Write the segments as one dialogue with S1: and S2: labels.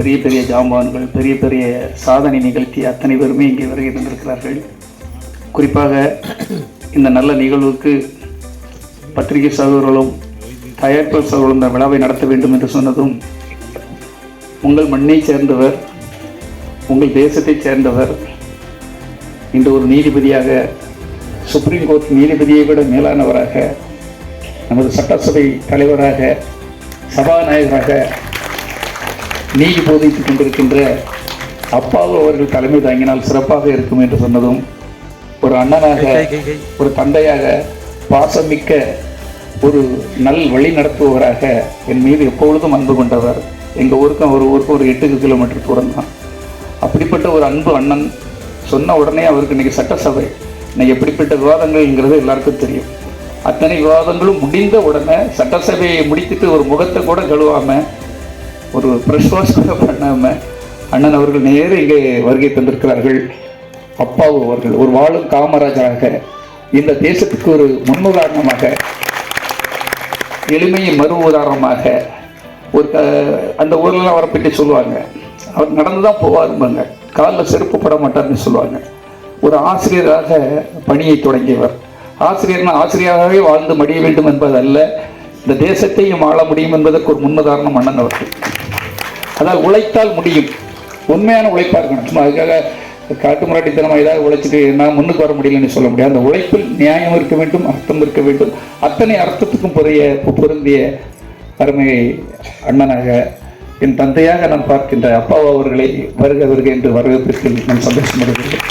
S1: பெரிய பெரிய ஜாம்பான்கள் பெரிய பெரிய சாதனை நிகழ்த்தி அத்தனை பேருமே இங்கே வருகை தந்திருக்கிறார்கள். குறிப்பாக இந்த நல்ல நிகழ்வுக்கு பத்திரிகை சகோதரர்களும் தயாரிப்பு சகோதரர்களும் இந்த விழாவை நடத்த வேண்டும் என்று சொன்னதும் உங்கள் மண்ணை சேர்ந்தவர் உங்கள் தேசத்தைச் சேர்ந்தவர் இன்று ஒரு நீதிபதியாக சுப்ரீம் கோர்ட் நீதிபதியை விட மேலானவராக நமது சட்டசபை தலைவராக சபாநாயகராக நீதி போதித்துக் கொண்டிருக்கின்ற அப்பாவு அவர்கள் தலைமை தாங்கினால் சிறப்பாக இருக்கும் என்று சொன்னதும் ஒரு அண்ணனாக ஒரு தந்தையாக பாசமிக்க ஒரு நல் வழி நடத்துபவராக என் மீது எப்பொழுதும் அன்பு கொண்டவர். எங்கள் ஊருக்கும் ஒரு ஊருக்கும் ஒரு எட்டு கிலோமீட்டர் தூரம் தான். அப்படிப்பட்ட ஒரு அன்பு அண்ணன் சொன்ன உடனே அவருக்கு இன்னைக்கு சட்டசபை. இன்னைக்கு எப்படிப்பட்ட விவாதங்கள்ங்கிறது எல்லாருக்கும் தெரியும். அத்தனை விவாதங்களும் முடிந்த உடனே சட்டசபையை முடித்துட்டு ஒரு முகத்தை கூட கழுவாம ஒரு ப்ரெஷ் வாஷ் கூட பண்ணாம அண்ணன் அவர்கள் நேர இங்கே வருகை தந்திருக்கிறார்கள். அப்பாவு அவர்கள் ஒரு வாழும் காமராஜராக இந்த தேசத்துக்கு ஒரு முன்னுதாரணமாக எளிமையை மறு உதாரணமாக ஒரு க- அந்த ஊர்லலாம் அவரை பற்றி சொல்லுவாங்க. அவர் நடந்து தான் போவாரும்பாங்க காலில் செருப்பு பட மாட்டார்னு சொல்லுவாங்க. ஒரு ஆசிரியராக பணியை தொடங்கியவர். ஆசிரியர்னா ஆசிரியராகவே வாழ்ந்து மடிய வேண்டும் என்பதல்ல. இந்த தேசத்தையும் ஆள முடியும் என்பதற்கு ஒரு முன்னுதாரணம் அண்ணன் அவர்கள். அதாவது உழைத்தால் முடியும். உண்மையான உழைப்பாக இருக்கணும். சும்மா அதுக்காக காட்டு முராட்டித்தனமாக ஏதாவது உழைச்சிட்டு நான் முன்னுக்கு வர முடியலன்னு சொல்ல முடியாது. அந்த உழைப்பில் நியாயம் இருக்க வேண்டும் அர்த்தம் இருக்க வேண்டும். அத்தனை அர்த்தத்துக்கும் பொரிய பொருந்திய அருமை அண்ணனாக என் தந்தையாக நான் பார்க்கின்ற அப்பா அவர்களை வருக வருக என்று வரவேற்பிற்கு நான் சந்தோஷப்படுகிறேன்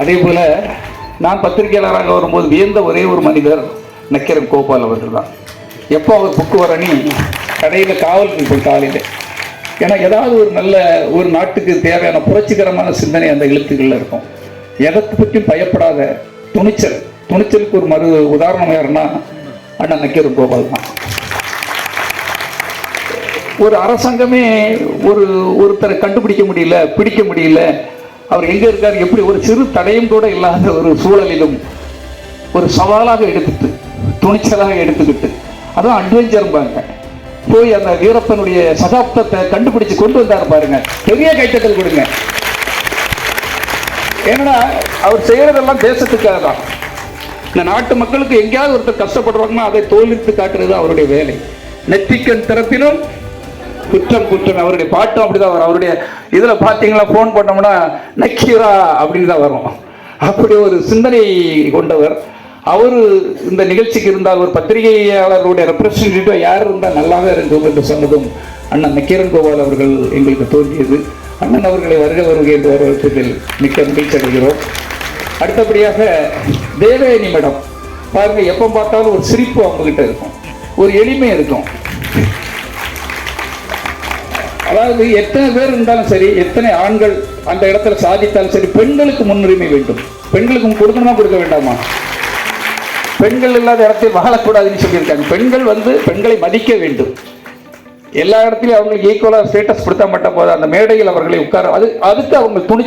S1: அதே போல் நான் பத்திரிகையாளராக வரும்போது வியந்த ஒரே ஒரு மனிதர் நக்கீரன் கோபால் அவர்கள் தான். எப்போ அவர் புக்கு வரணி கடையில் காவல் இருக்கும் காலையில். ஏன்னா ஏதாவது ஒரு நல்ல ஒரு நாட்டுக்கு தேவையான புரட்சிகரமான சிந்தனை அந்த எழுத்துக்களில் இருக்கும். எதத்தை பற்றியும் பயப்படாத துணிச்சல். துணிச்சலுக்கு ஒரு மறு உதாரணம் யாருன்னா அண்ணன் நக்கீரன் கோபால் தான். ஒரு அரசாங்கமே ஒரு ஒருத்தரை கண்டுபிடிக்க முடியல பிடிக்க முடியல. அவர் எங்க இருக்கார் எப்படி ஒரு சிறு தடையும் கூட இல்லாத ஒரு சூழலிலும் ஒரு சவாலாக எடுத்துட்டு துணிச்சலாக எடுத்துக்கிட்டு அதுவும் அட்வென்ச்சர்பாங்க போய் அந்த வீரப்பனுடைய சகாப்தத்தை கண்டுபிடிச்சு கொண்டு வந்தாரு பாருங்க. பெரிய கைத்தட்டல் கொடுங்க. ஏன்னா அவர் செய்யறதெல்லாம் தேசத்துக்காக தான். இந்த நாட்டு மக்களுக்கு எங்கேயாவது ஒருத்தர் கஷ்டப்படுறாங்கன்னா அதை தோல்வித்து காட்டுறது அவருடைய வேலை. நெத்திக்கன் திறப்பினும் குற்றம் குற்றம். அவருடைய பாட்டும் அப்படிதான் வரும். அவருடைய இதுல பாத்தீங்களா போன் பண்ணோம்னா நக்கீரா அப்படின்னு தான் வரும். அப்படி ஒரு சிந்தனை கொண்டவர். அவர் இந்த நிகழ்ச்சிக்கு இருந்தால் ஒரு பத்திரிகையாளர்களுடைய ரெப்ரசன்டேட்டிவ் யார் இருந்தால் நல்லாவே இருக்கும் என்று சொன்னதும் அண்ணன் நக்கீரன் கோபால் அவர்கள் எங்களுக்கு தோன்றியது. அண்ணன் அவர்களை வருக வருக என்று வரவேற்பதில் மிக்க மகிழ்ச்சி அடைகிறோம். அடுத்தபடியாக தேவயானி மேடம். பாருங்கள் எப்போ பார்த்தாலும் ஒரு சிரிப்பு அவங்க கிட்ட இருக்கும். ஒரு எளிமை இருக்கும். அதாவது எத்தனை பேர் இருந்தாலும் சரி எத்தனை ஆண்கள் அந்த இடத்துல சாதித்தாலும் சரி பெண்களுக்கு முன்னுரிமை வேண்டும். பெண்களுக்கு கொடுக்கணுமா கொடுக்க வேண்டாமா? பெண்கள் இல்லாத இடத்தில் வாழக்கூடாதுன்னு சொல்லியிருக்காங்க. பெண்கள் வந்து பெண்களை மதிக்க வேண்டும். எல்லா இடத்துலையும் அவங்களுக்கு ஈக்குவலாக ஸ்டேட்டஸ் கொடுத்தா மட்டும் போதும். அந்த மேடையில் அவர்களை உட்கார அது அதுக்கு அவங்க துணி